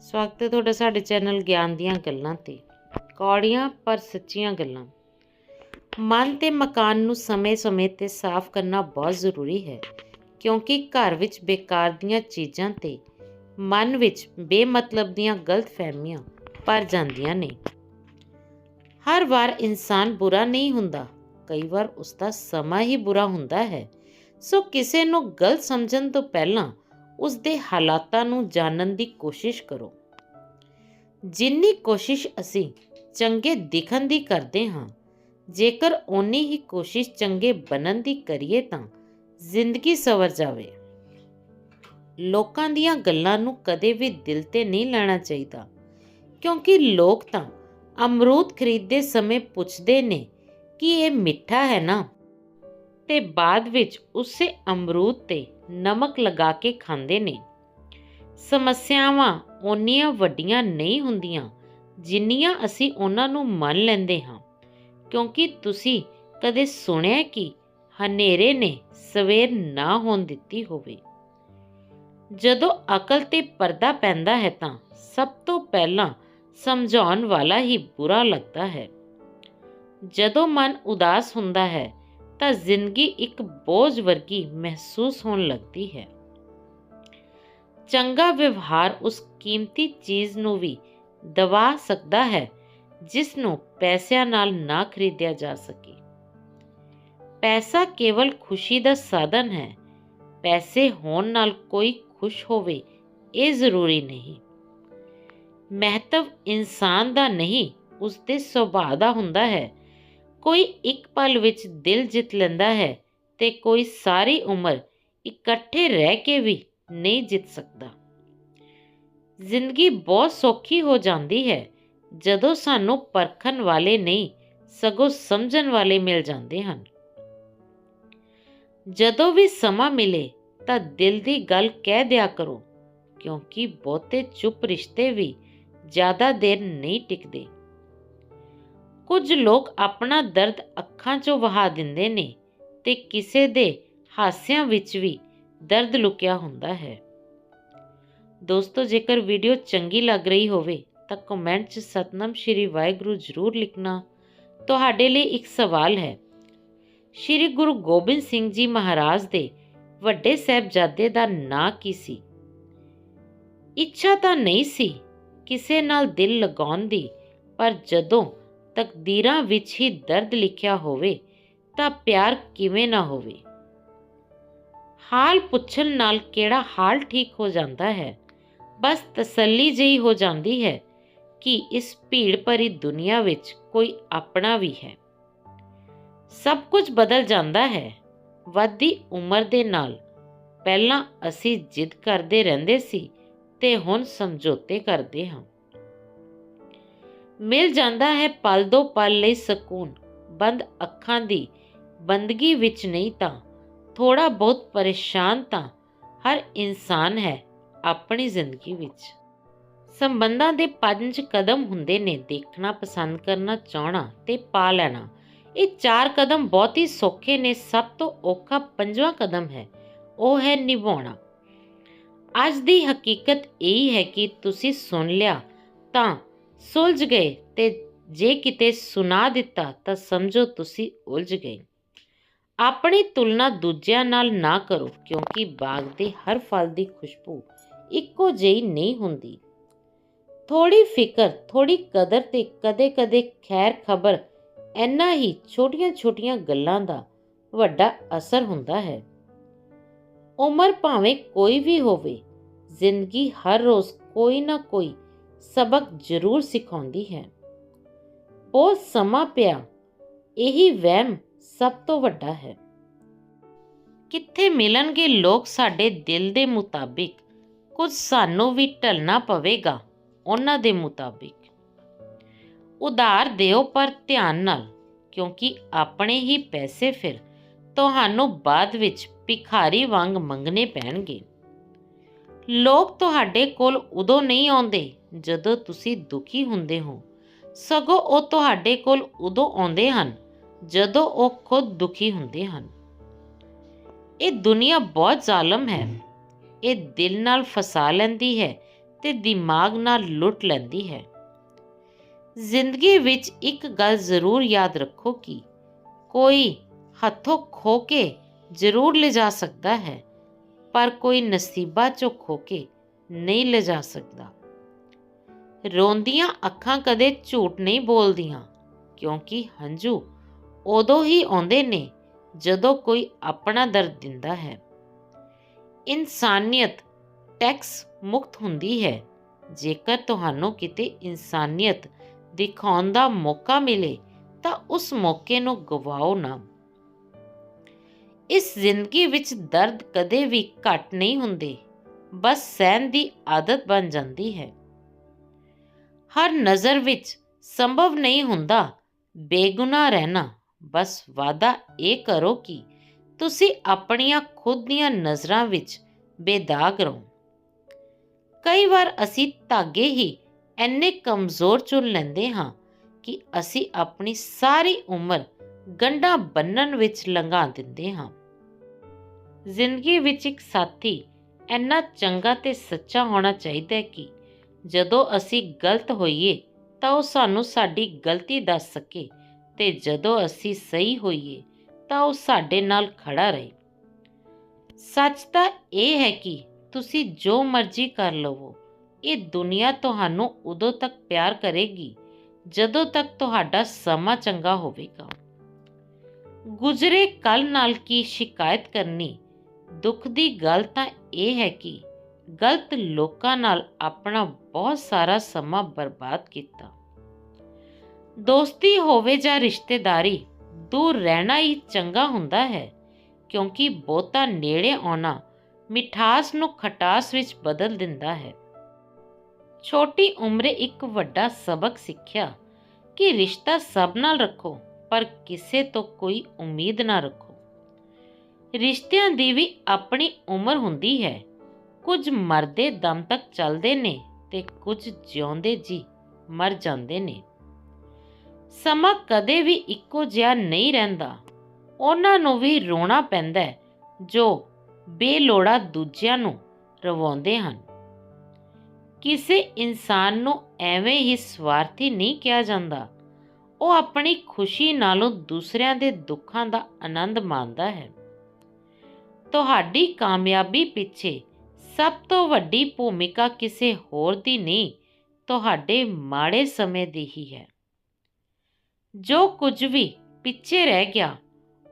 ਸਵਾਗਤ ਹੈ ਤੁਹਾਡਾ ਸਾਡੇ ਚੈਨਲ ਗਿਆਨ ਦੀਆਂ ਗੱਲਾਂ ਤੇ। ਕੌੜੀਆਂ ਪਰ ਸੱਚੀਆਂ ਗੱਲਾਂ। ਮਨ ਤੇ ਮਕਾਨ ਨੂੰ ਸਮੇਂ-ਸਮੇਂ ਤੇ ਸਾਫ਼ ਕਰਨਾ ਬਹੁਤ ਜ਼ਰੂਰੀ ਹੈ, ਕਿਉਂਕਿ ਘਰ ਵਿੱਚ ਬੇਕਾਰ ਦੀਆਂ ਚੀਜ਼ਾਂ ਤੇ ਮਨ ਵਿੱਚ ਬੇਮਤਲਬ ਦੀਆਂ ਗਲਤ ਫਹਿਮੀਆਂ ਭਰ ਜਾਂਦੀਆਂ ਨੇ। ਹਰ ਵਾਰ ਇਨਸਾਨ ਬੁਰਾ ਨਹੀਂ ਹੁੰਦਾ, ਕਈ ਵਾਰ ਉਸ ਦਾ ਸਮਾਂ ਹੀ ਬੁਰਾ ਹੁੰਦਾ ਹੈ। ਸੋ ਕਿਸੇ ਨੂੰ ਗਲਤ ਸਮਝਣ ਤੋਂ ਪਹਿਲਾਂ ਉਸ ਦੇ ਹਾਲਾਤਾਂ ਨੂੰ ਜਾਣਨ ਦੀ ਕੋਸ਼ਿਸ਼ ਕਰੋ। ਜਿੰਨੀ ਕੋਸ਼ਿਸ਼ ਅਸੀਂ ਚੰਗੇ ਦਿਖਣ ਦੀ ਕਰਦੇ ਹਾਂ, ਜੇਕਰ ਓਨੀ ਹੀ ਕੋਸ਼ਿਸ਼ ਚੰਗੇ ਬਣਨ ਦੀ ਕਰੀਏ ਤਾਂ ਜ਼ਿੰਦਗੀ ਸਵਰ ਜਾਵੇ। ਲੋਕਾਂ ਦੀਆਂ ਗੱਲਾਂ ਨੂੰ ਕਦੇ ਵੀ ਦਿਲ ਤੇ ਨਹੀਂ ਲੈਣਾ ਚਾਹੀਦਾ, ਕਿਉਂਕਿ ਲੋਕ ਤਾਂ ਅਮਰੂਦ ਖਰੀਦਦੇ ਸਮੇਂ ਪੁੱਛਦੇ ਨੇ ਕਿ ਇਹ ਮਿੱਠਾ ਹੈ ਨਾ? ਤੇ ਬਾਅਦ ਵਿੱਚ ਉਸੇ ਅਮਰੂਦ ਤੇ ਨਮਕ ਲਗਾ ਕੇ ਖਾਂਦੇ ਨੇ। ਸਮੱਸਿਆਵਾਂ ਓਨੀਆਂ ਵੱਡੀਆਂ ਨਹੀਂ ਹੁੰਦੀਆਂ ਜਿੰਨੀਆਂ ਅਸੀਂ ਉਹਨਾਂ ਨੂੰ ਮੰਨ ਲੈਂਦੇ ਹਾਂ। ਕਿਉਂਕਿ ਤੁਸੀਂ ਕਦੇ ਸੁਣਿਆ ਕਿ ਹਨੇਰੇ ਨੇ ਸਵੇਰ ਨਾ ਹੋਣ ਦਿੱਤੀ ਹੋਵੇ। ਜਦੋਂ ਅਕਲ ਤੇ ਪਰਦਾ ਪੈਂਦਾ ਹੈ ਤਾਂ ਸਭ ਤੋਂ ਪਹਿਲਾਂ ਸਮਝਾਉਣ ਵਾਲਾ ਹੀ ਬੁਰਾ ਲੱਗਦਾ ਹੈ। ਜਦੋਂ ਮਨ ਉਦਾਸ ਹੁੰਦਾ ਹੈ ਤਾਂ ਜ਼ਿੰਦਗੀ ਇੱਕ ਬੋਝ ਵਰਗੀ ਮਹਿਸੂਸ ਹੋਣ ਲੱਗਦੀ ਹੈ। ਚੰਗਾ ਵਿਵਹਾਰ ਉਸ ਕੀਮਤੀ ਚੀਜ਼ ਨੂੰ ਵੀ ਦਬਾ ਸਕਦਾ ਹੈ, ਜਿਸ ਨੂੰ ਪੈਸਿਆਂ ਨਾਲ ਨਾ ਖਰੀਦਿਆ ਜਾ ਸਕੇ। ਪੈਸਾ ਕੇਵਲ ਖੁਸ਼ੀ ਦਾ ਸਾਧਨ ਹੈ। ਪੈਸੇ ਹੋਣ ਨਾਲ ਕੋਈ ਖੁਸ਼ ਹੋਵੇ, ਇਹ ਜ਼ਰੂਰੀ ਨਹੀਂ। ਮਹੱਤਵ ਇਨਸਾਨ ਦਾ ਨਹੀਂ ਉਸ ਦੇ ਸੁਭਾਅ ਦਾ ਹੁੰਦਾ ਹੈ। ਕੋਈ ਇੱਕ ਪਲ ਵਿੱਚ ਦਿਲ ਜਿੱਤ ਲੈਂਦਾ ਹੈ ਤੇ ਕੋਈ ਸਾਰੀ ਉਮਰ ਇਕੱਠੇ ਰਹਿ ਕੇ ਵੀ ਨਹੀਂ ਜਿੱਤ ਸਕਦਾ। ਜ਼ਿੰਦਗੀ ਬਹੁਤ ਸੌਖੀ ਹੋ ਜਾਂਦੀ ਹੈ, ਜਦੋਂ ਸਾਨੂੰ ਪਰਖਣ ਵਾਲੇ ਨਹੀਂ, ਸਗੋਂ ਸਮਝਣ ਵਾਲੇ ਮਿਲ ਜਾਂਦੇ ਹਨ। ਜਦੋਂ ਵੀ ਸਮਾਂ ਮਿਲੇ ਤਾਂ ਦਿਲ ਦੀ ਗੱਲ ਕਹਿ ਦਿਆ ਕਰੋ, ਕਿਉਂਕਿ ਬਹੁਤੇ ਚੁੱਪ ਰਿਸ਼ਤੇ ਵੀ ਜ਼ਿਆਦਾ ਦੇਰ ਨਹੀਂ ਟਿਕਦੇ। ਕੁਝ ਲੋਕ ਆਪਣਾ ਦਰਦ ਅੱਖਾਂ 'ਚੋਂ ਵਹਾ ਦਿੰਦੇ ਨੇ ਤੇ ਕਿਸੇ ਦੇ ਹਾਸਿਆਂ ਵਿੱਚ ਵੀ ਦਰਦ ਲੁਕਿਆ ਹੁੰਦਾ ਹੈ। ਦੋਸਤੋ, ਜੇਕਰ ਵੀਡੀਓ ਚੰਗੀ ਲੱਗ ਰਹੀ ਹੋਵੇ ਤਾਂ ਕਮੈਂਟ 'ਚ ਸਤਨਾਮ ਸ਼੍ਰੀ ਵਾਹਿਗੁਰੂ ਜ਼ਰੂਰ ਲਿਖਣਾ। ਤੁਹਾਡੇ ਲਈ ਇੱਕ ਸਵਾਲ ਹੈ। ਸ਼੍ਰੀ ਗੁਰੂ ਗੋਬਿੰਦ ਸਿੰਘ ਜੀ ਮਹਾਰਾਜ ਦੇ ਵੱਡੇ ਸਾਹਿਬਜ਼ਾਦੇ ਦਾ ਨਾਂ ਕੀ ਸੀ? ਇੱਛਾ ਤਾਂ ਨਹੀਂ ਸੀ ਕਿਸੇ ਨਾਲ ਦਿਲ ਲਗਾਉਣ ਦੀ, ਪਰ ਜਦੋਂ ਤਕਦੀਰਾਂ ਵਿੱਚ ਹੀ ਦਰਦ ਲਿਖਿਆ ਹੋਵੇ ਤਾਂ ਪਿਆਰ ਕਿਵੇਂ ਨਾ ਹੋਵੇ। ਹਾਲ ਪੁੱਛਣ ਨਾਲ ਕਿਹੜਾ ਹਾਲ ਠੀਕ ਹੋ ਜਾਂਦਾ ਹੈ? ਬਸ ਤਸੱਲੀ ਜਿਹੀ ਹੋ ਜਾਂਦੀ ਹੈ ਕਿ ਇਸ ਭੀੜ ਭਰੀ ਦੁਨੀਆ ਵਿੱਚ ਕੋਈ ਆਪਣਾ ਵੀ ਹੈ। ਸਭ ਕੁਝ ਬਦਲ ਜਾਂਦਾ ਹੈ। ਵੱਧਦੀ ਉਮਰ ਦੇ ਨਾਲ। ਪਹਿਲਾਂ ਅਸੀਂ ਜਿੱਦ ਕਰਦੇ ਰਹਿੰਦੇ ਸੀ ਤੇ ਹੁਣ ਸਮਝੌਤੇ ਕਰਦੇ ਹਾਂ। ਮਿਲ ਜਾਂਦਾ ਹੈ ਪਲ ਦੋ ਪਲ ਲਈ ਸਕੂਨ। ਬੰਦ ਅੱਖਾਂ ਦੀ ਬੰਦਗੀ ਵਿੱਚ ਨਹੀਂ ਤਾਂ ਥੋੜਾ ਬਹੁਤ ਪਰੇਸ਼ਾਨ ਤਾਂ ਹਰ ਇਨਸਾਨ ਹੈ ਆਪਣੀ ਜ਼ਿੰਦਗੀ ਵਿੱਚ। ਸੰਬੰਧਾਂ ਦੇ ਪੰਜ ਕਦਮ ਹੁੰਦੇ ਨੇ, ਦੇਖਣਾ, ਪਸੰਦ ਕਰਨਾ, ਚਾਹਣਾ ਤੇ ਪਾ ਲੈਣਾ। ਇਹ ਚਾਰ ਕਦਮ ਬਹੁਤ ਹੀ ਸੌਖੇ ਨੇ, ਸਭ ਤੋਂ ਔਖਾ ਪੰਜਵਾਂ ਕਦਮ ਹੈ, ਉਹ ਹੈ ਨਿਭਾਉਣਾ। ਅੱਜ ਦੀ ਹਕੀਕਤ ਇਹ ਹੈ ਕਿ ਤੁਸੀਂ ਸੁਣ ਲਿਆ ਤਾਂ ਸੁਲਝ ਗਏ ਤੇ ਜੇ ਕਿਤੇ ਸੁਣਾ ਦਿੱਤਾ ਤਾਂ ਸਮਝੋ ਤੁਸੀਂ ਉਲਝ ਗਏ। ਆਪਣੀ ਤੁਲਨਾ ਦੂਜਿਆਂ ਨਾਲ ਨਾ ਕਰੋ ਕਿਉਂਕਿ ਬਾਗ ਦੇ ਹਰ ਫਲ ਦੀ ਖੁਸ਼ਬੂ ਇੱਕੋ ਜਿਹੀ ਨਹੀਂ ਹੁੰਦੀ। ਥੋੜੀ ਫਿਕਰ ਥੋੜੀ ਕਦਰ ਤੇ ਕਦੇ-ਕਦੇ ਖੈਰ ਖਬਰ ਐਨਾ ਹੀ ਛੋਟੀਆਂ-ਛੋਟੀਆਂ ਗੱਲਾਂ ਦਾ ਵੱਡਾ ਅਸਰ ਹੁੰਦਾ ਹੈ। ਉਮਰ ਭਾਵੇਂ ਕੋਈ ਵੀ ਹੋਵੇ, ਜ਼ਿੰਦਗੀ ਹਰ ਰੋਜ਼ ਕੋਈ ਨਾ ਕੋਈ ਸਬਕ ਜ਼ਰੂਰ ਸਿਖਾਉਂਦੀ ਹੈ। ਉਹ ਸਮਾਂ ਪਿਆ, ਇਹੀ ਵਹਿਮ ਸਭ ਤੋਂ ਵੱਡਾ ਹੈ। ਕਿੱਥੇ ਮਿਲਣਗੇ ਲੋਕ ਸਾਡੇ ਦਿਲ ਦੇ ਮੁਤਾਬਿਕ? ਕੁਝ ਸਾਨੂੰ ਵੀ ਢਲਣਾ ਪਵੇਗਾ ਉਹਨਾਂ ਦੇ ਮੁਤਾਬਿਕ। ਉਧਾਰ ਦਿਓ ਪਰ ਧਿਆਨ ਨਾਲ, ਕਿਉਂਕਿ ਆਪਣੇ ਹੀ ਪੈਸੇ ਫਿਰ ਤੁਹਾਨੂੰ ਬਾਅਦ ਵਿੱਚ ਭਿਖਾਰੀ ਵਾਂਗ ਮੰਗਣੇ ਪੈਣਗੇ। ਲੋਕ ਤੁਹਾਡੇ ਕੋਲ ਉਦੋਂ ਨਹੀਂ ਆਉਂਦੇ ਜਦੋਂ ਤੁਸੀਂ ਦੁਖੀ ਹੁੰਦੇ ਹੋ ਸਗੋਂ ਉਹ ਤੁਹਾਡੇ ਕੋਲ ਉਦੋਂ ਆਉਂਦੇ ਹਨ ਜਦੋਂ ਉਹ ਖੁਦ ਦੁਖੀ ਹੁੰਦੇ ਹਨ। ਇਹ ਦੁਨੀਆ ਬਹੁਤ ਜ਼ਾਲਮ ਹੈ। ਇਹ ਦਿਲ ਨਾਲ ਫਸਾ ਲੈਂਦੀ ਹੈ ਤੇ ਦਿਮਾਗ ਨਾਲ ਲੁੱਟ ਲੈਂਦੀ ਹੈ। ਜ਼ਿੰਦਗੀ ਵਿੱਚ ਇੱਕ ਗੱਲ ਜ਼ਰੂਰ ਯਾਦ ਰੱਖੋ ਕਿ ਕੋਈ ਹੱਥੋਂ ਖੋ ਕੇ ਜ਼ਰੂਰ ਲਿਜਾ ਸਕਦਾ ਹੈ ਪਰ ਕੋਈ ਨਸੀਬਾਂ ਚੋਂ ਖੋ ਕੇ ਨਹੀਂ ਲਿਜਾ ਸਕਦਾ। ਰੋਂਦੀਆਂ ਅੱਖਾਂ ਕਦੇ ਝੂਠ ਨਹੀਂ ਬੋਲਦੀਆਂ, ਕਿਉਂਕਿ ਹੰਝੂ ਉਦੋਂ ਹੀ ਆਉਂਦੇ ਨੇ ਜਦੋਂ ਕੋਈ ਆਪਣਾ ਦਰਦ ਦਿੰਦਾ ਹੈ। ਇਨਸਾਨੀਅਤ ਟੈਕਸ ਮੁਕਤ ਹੁੰਦੀ ਹੈ। ਜੇਕਰ ਤੁਹਾਨੂੰ ਕਿਤੇ ਇਨਸਾਨੀਅਤ ਦਿਖਾਉਣ ਦਾ ਮੌਕਾ ਮਿਲੇ, ਤਾਂ ਉਸ ਮੌਕੇ ਨੂੰ ਗਵਾਓ ਨਾ। ਇਸ ਜ਼ਿੰਦਗੀ ਵਿੱਚ ਦਰਦ ਕਦੇ ਵੀ ਘੱਟ ਨਹੀਂ ਹੁੰਦੇ, ਬਸ ਸਹਿਣ ਦੀ ਆਦਤ ਬਣ ਜਾਂਦੀ ਹੈ। ਹਰ ਨਜ਼ਰ ਵਿੱਚ ਸੰਭਵ ਨਹੀਂ ਹੁੰਦਾ, ਬੇਗੁਨਾਹ ਰਹਿਣਾ। ਬਸ ਵਾਦਾ ਇਹ ਕਰੋ ਕਿ ਤੁਸੀਂ ਆਪਣੀਆਂ ਖੁਦ ਦੀਆਂ ਨਜ਼ਰਾਂ ਵਿੱਚ ਬੇਦਾਗ ਰਹੋ। ਕਈ ਵਾਰ ਅਸੀਂ ਧਾਗੇ ਹੀ ਐਨੇ ਕਮਜ਼ੋਰ ਚੁਣ ਲੈਂਦੇ ਹਾਂ ਕਿ ਅਸੀਂ ਆਪਣੀ ਸਾਰੀ ਉਮਰ ਗੰਢਾਂ ਬੰਨਣ ਵਿੱਚ ਲੰਘਾ ਦਿੰਦੇ ਹਾਂ। ਜ਼ਿੰਦਗੀ ਵਿੱਚ ਇੱਕ ਸਾਥੀ ਇੰਨਾ ਚੰਗਾ ਤੇ ਸੱਚਾ ਹੋਣਾ ਚਾਹੀਦਾ ਹੈ ਕਿ ਜਦੋਂ ਅਸੀਂ ਗਲਤ ਹੋਈਏ, ਤਾਂ ਉਹ ਸਾਨੂੰ ਸਾਡੀ ਗਲਤੀ ਦੱਸ ਸਕੇ ਤੇ ਜਦੋਂ ਅਸੀਂ ਸਹੀ ਹੋਈਏ, ਤਾਂ ਉਹ ਸਾਡੇ ਨਾਲ ਖੜਾ ਰਹੇ। ਸੱਚ ਤਾਂ ਇਹ ਹੈ ਕਿ ਤੁਸੀਂ ਜੋ ਮਰਜ਼ੀ ਕਰ ਲਵੋ, ਇਹ ਦੁਨੀਆ ਤੁਹਾਨੂੰ ਉਦੋਂ ਤੱਕ ਪਿਆਰ ਕਰੇਗੀ, ਜਦੋਂ ਤੱਕ ਤੁਹਾਡਾ ਸਮਾਂ ਚੰਗਾ ਹੋਵੇਗਾ। ਗੁਜ਼ਰੇ ਕੱਲ ਨਾਲ ਕੀ ਸ਼ਿਕਾਇਤ ਕਰਨੀ? ਦੁੱਖ ਦੀ ਗੱਲ ਤਾਂ ਇਹ ਹੈ ਕਿ ਗਲਤ ਲੋਕਾਂ ਨਾਲ ਆਪਣਾ ਬਹੁਤ ਸਾਰਾ ਸਮਾਂ ਬਰਬਾਦ ਕੀਤਾ। ਦੋਸਤੀ ਹੋਵੇ ਜਾਂ ਰਿਸ਼ਤੇਦਾਰੀ, ਦੂਰ ਰਹਿਣਾ ਹੀ ਚੰਗਾ ਹੁੰਦਾ ਹੈ, ਕਿਉਂਕਿ ਬਹੁਤਾ ਨੇੜੇ ਆਉਣਾ ਮਿਠਾਸ ਨੂੰ ਖਟਾਸ ਵਿੱਚ ਬਦਲ ਦਿੰਦਾ ਹੈ। ਛੋਟੀ ਉਮਰੇ ਇੱਕ ਵੱਡਾ ਸਬਕ ਸਿੱਖਿਆ ਕਿ ਰਿਸ਼ਤਾ ਸਭ ਨਾਲ ਰੱਖੋ, ਪਰ ਕਿਸੇ ਤੋਂ ਕੋਈ ਉਮੀਦ ਨਾ ਰੱਖੋ। ਰਿਸ਼ਤਿਆਂ ਦੀ ਵੀ ਆਪਣੀ ਉਮਰ ਹੁੰਦੀ ਹੈ ਕੁਝ ਮਰਦੇ ਦਮ ਤੱਕ ਚੱਲਦੇ ਨੇ ਤੇ ਕੁਝ ਜਿਉਂਦੇ ਜੀ ਮਰ ਜਾਂਦੇ ਨੇ। ਸਮਾਂ ਕਦੇ ਵੀ ਇੱਕੋ ਜਿਹਾ ਨਹੀਂ ਰਹਿੰਦਾ। ਉਹਨਾਂ ਨੂੰ ਵੀ ਰੋਣਾ ਪੈਂਦਾ ਹੈ, ਜੋ ਬੇਲੋੜਾ ਦੂਜਿਆਂ ਨੂੰ ਰਵਾਉਂਦੇ ਹਨ। ਕਿਸੇ ਇਨਸਾਨ ਨੂੰ ਐਵੇਂ ਹੀ ਸਵਾਰਥੀ ਨਹੀਂ ਕਿਹਾ ਜਾਂਦਾ। ਉਹ ਆਪਣੀ ਖੁਸ਼ੀ ਨਾਲੋਂ ਦੂਸਰਿਆਂ ਦੇ ਦੁੱਖਾਂ ਦਾ ਆਨੰਦ ਮਾਣਦਾ ਹੈ। ਤੁਹਾਡੀ ਕਾਮਯਾਬੀ ਪਿੱਛੇ ਸਭ ਤੋਂ ਵੱਡੀ ਭੂਮਿਕਾ ਕਿਸੇ ਹੋਰ ਦੀ ਨਹੀਂ, ਤੁਹਾਡੇ ਮਾੜੇ ਸਮੇਂ ਦੀ ਹੀ ਹੈ। ਜੋ ਕੁਝ ਵੀ ਪਿੱਛੇ ਰਹਿ ਗਿਆ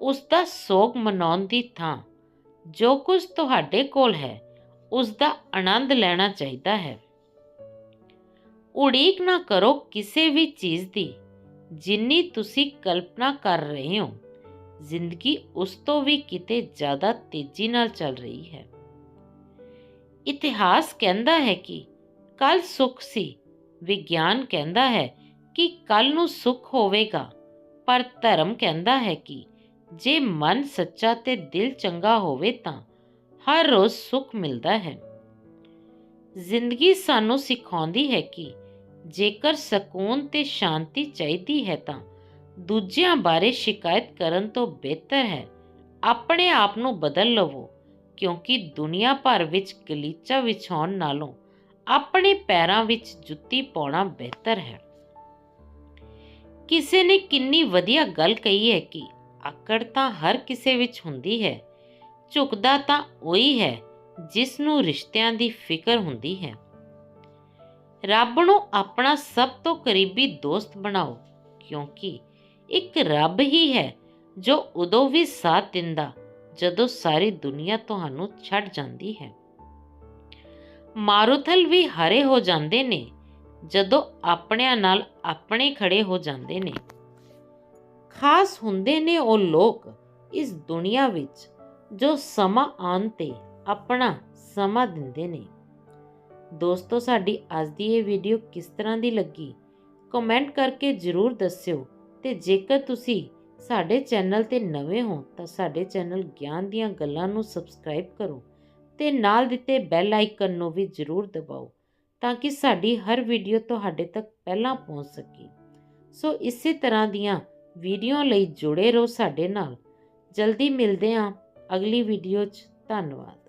ਉਸ ਦਾ ਸੋਗ ਮਨਾਉਣ ਦੀ ਥਾਂ, ਜੋ ਕੁਝ ਤੁਹਾਡੇ ਕੋਲ ਹੈ ਉਸ ਦਾ ਆਨੰਦ ਲੈਣਾ ਚਾਹੀਦਾ ਹੈ। ਉਡੀਕ ਨਾ ਕਰੋ ਕਿਸੇ ਵੀ ਚੀਜ਼ ਦੀ, ਜਿੰਨੀ ਤੁਸੀਂ ਕਲਪਨਾ ਕਰ ਰਹੇ ਹੋ। ਜ਼ਿੰਦਗੀ ਉਸ ਤੋਂ ਵੀ ਕਿਤੇ ਜ਼ਿਆਦਾ ਤੇਜ਼ੀ ਨਾਲ ਚੱਲ ਰਹੀ ਹੈ। ਇਤਿਹਾਸ ਕਹਿੰਦਾ ਹੈ ਕਿ ਕੱਲ ਸੁੱਖ ਸੀ, ਵਿਗਿਆਨ ਕਹਿੰਦਾ ਹੈ ਕਿ ਕੱਲ ਨੂੰ ਸੁੱਖ ਹੋਵੇਗਾ, ਪਰ ਧਰਮ ਕਹਿੰਦਾ ਹੈ ਕਿ ਜੇ ਮਨ ਸੱਚਾ ਤੇ ਦਿਲ ਚੰਗਾ ਹੋਵੇ ਤਾਂ ਹਰ ਰੋਜ਼ ਸੁੱਖ ਮਿਲਦਾ ਹੈ। ਜ਼ਿੰਦਗੀ ਸਾਨੂੰ ਸਿਖਾਉਂਦੀ ਹੈ ਕਿ ਜੇਕਰ ਸਕੂਨ ਤੇ ਸ਼ਾਂਤੀ ਚਾਹੀਦੀ ਹੈ ਤਾਂ ਦੂਜਿਆਂ ਬਾਰੇ ਸ਼ਿਕਾਇਤ ਕਰਨ ਤੋਂ ਬਿਹਤਰ ਹੈ। ਆਪਣੇ ਆਪ ਨੂੰ ਬਦਲ ਲਵੋ। ਕਿਉਂਕਿ ਦੁਨੀਆ ਭਰ ਵਿੱਚ ਗਲੀਚਾ ਵਿਛਾਉਣ ਨਾਲੋਂ ਆਪਣੇ ਪੈਰਾਂ ਵਿੱਚ ਜੁੱਤੀ ਪਾਉਣਾ ਬਿਹਤਰ ਹੈ। ਕਿਸੇ ਨੇ ਕਿੰਨੀ ਵਧੀਆ ਗੱਲ ਕਹੀ ਹੈ ਕਿ ਆਕੜ ਤਾਂ ਹਰ ਕਿਸੇ ਵਿੱਚ ਹੁੰਦੀ ਹੈ, ਝੁਕਦਾ ਤਾਂ ਉਹੀ ਹੈ ਜਿਸ ਨੂੰ ਰਿਸ਼ਤਿਆਂ ਦੀ ਫਿਕਰ ਹੁੰਦੀ ਹੈ। ਰੱਬ ਨੂੰ ਆਪਣਾ ਸਭ ਤੋਂ ਕਰੀਬੀ ਦੋਸਤ ਬਣਾਓ, ਕਿਉਂਕਿ ਇੱਕ ਰੱਬ ਹੀ ਹੈ ਜੋ ਉਦੋਂ ਵੀ ਸਾਥ ਦਿੰਦਾ ਜਦੋਂ ਸਾਰੀ ਦੁਨੀਆ ਤੁਹਾਨੂੰ ਛੱਡ ਜਾਂਦੀ ਹੈ। ਮਾਰੂਥਲ ਵੀ ਹਰੇ ਹੋ ਜਾਂਦੇ ਨੇ, ਜਦੋਂ ਆਪਣਿਆਂ ਨਾਲ ਆਪਣੇ ਖੜੇ ਹੋ ਜਾਂਦੇ ਨੇ। ਖਾਸ ਹੁੰਦੇ ਨੇ ਉਹ ਲੋਕ ਇਸ ਦੁਨੀਆ ਵਿੱਚ ਜੋ ਸਮਾਂ ਆਉਣ ਤੇ ਆਪਣਾ ਸਮਾਂ ਦਿੰਦੇ ਨੇ। ਦੋਸਤੋ, ਸਾਡੀ ਅੱਜ ਦੀ ਇਹ ਵੀਡੀਓ ਕਿਸ ਤਰ੍ਹਾਂ ਦੀ ਲੱਗੀ? ਕਮੈਂਟ ਕਰਕੇ ਜ਼ਰੂਰ ਦੱਸਿਓ ਤੇ ਜੇਕਰ ਤੁਸੀਂ ਸਾਡੇ ਚੈਨਲ ਤੇ ਨਵੇਂ ਹੋ ਤਾਂ ਸਾਡੇ ਚੈਨਲ ਗਿਆਨ ਦੀਆਂ ਗੱਲਾਂ ਨੂੰ ਸਬਸਕ੍ਰਾਈਬ ਕਰੋ ਤੇ ਨਾਲ ਦਿੱਤੇ ਬੈਲ ਆਈਕਨ ਨੂੰ ਵੀ ਜ਼ਰੂਰ ਦਬਾਓ ਤਾਂ ਕਿ ਸਾਡੀ ਹਰ ਵੀਡੀਓ ਤੁਹਾਡੇ ਤੱਕ ਪਹਿਲਾਂ ਪਹੁੰਚ ਸਕੇ। ਸੋ ਇਸੇ ਤਰ੍ਹਾਂ ਦੀਆਂ ਵੀਡੀਓ ਲਈ ਜੁੜੇ ਰਹੋ ਸਾਡੇ ਨਾਲ। ਜਲਦੀ ਮਿਲਦੇ ਹਾਂ ਅਗਲੀ ਵੀਡੀਓ 'ਚ। ਧੰਨਵਾਦ।